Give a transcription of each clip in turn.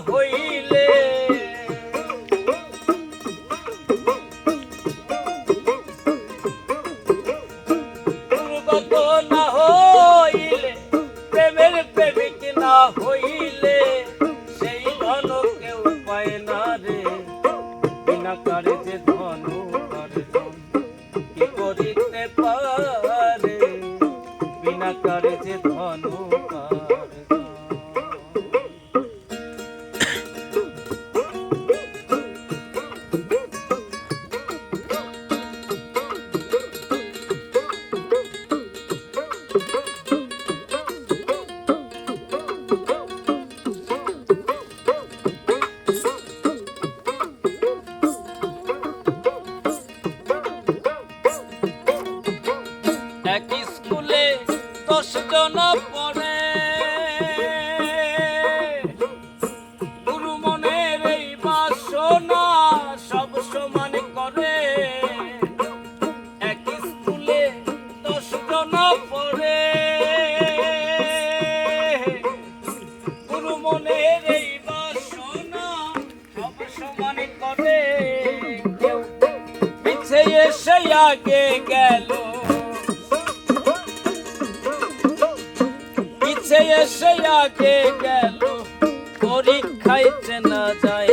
arroz. আগে গেল। ইচ্ছে এসে আগে গেল। পরীক্ষায় চেনা যায়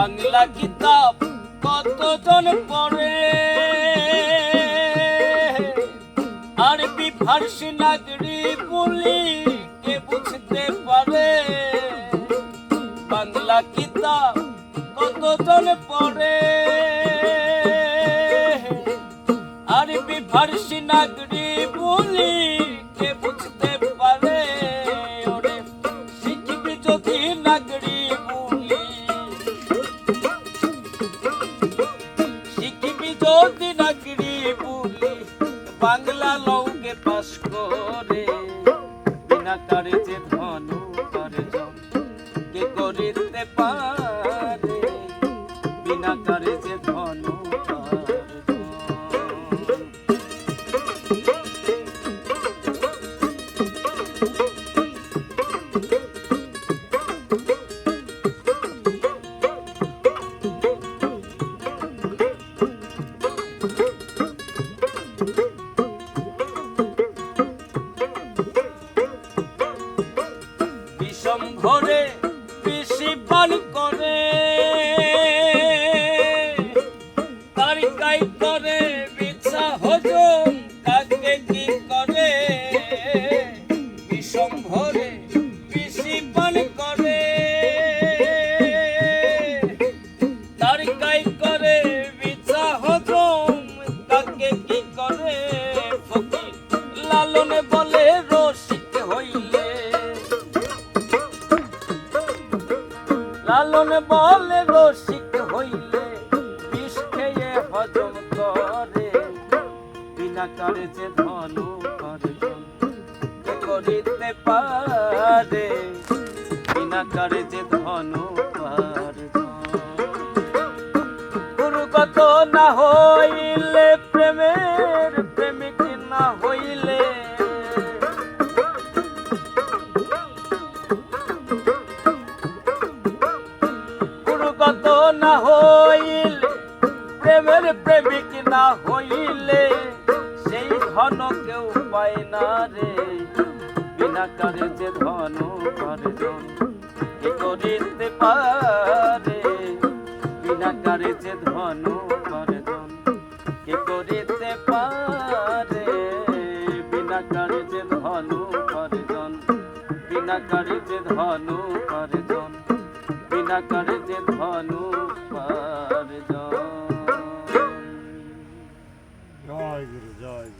বাংলা কিতাব কতজন পড়ে? আরবি, ফার্সি, নাগরি বলি কে বুঝতে পারে? বাংলা কিতাব কতজন পড়ে? আরবি, ফার্সি, নাগরি বলি শিখবি যদি নাগরি বলি বাংলা লৌকে পাস করে। বিনা কারে যে ধনু করে কে করিতে পারে ঘরে বেশি ভালো করে। লালন বলে রসিক হইলে, বিষ খেয়ে হজম করে। বিনা কারে যে ধনু করজন কে করিতে পারে, বিনা কারে যে ধনু পারজন গুরুগত না হইলে না হইলে, প্রেমের প্রেমিক না হইলে সেই ধন কেউ পায় না রে। বিনা কারে যে ধন করজন কি করিতে পারে? বিনা কারে যে ধন করজন কি করিতে পারে? বিনা কারে যে ধন বিনা যে ধনু বিনা কার্যে ধন উপার্জন জয় গুরু জয়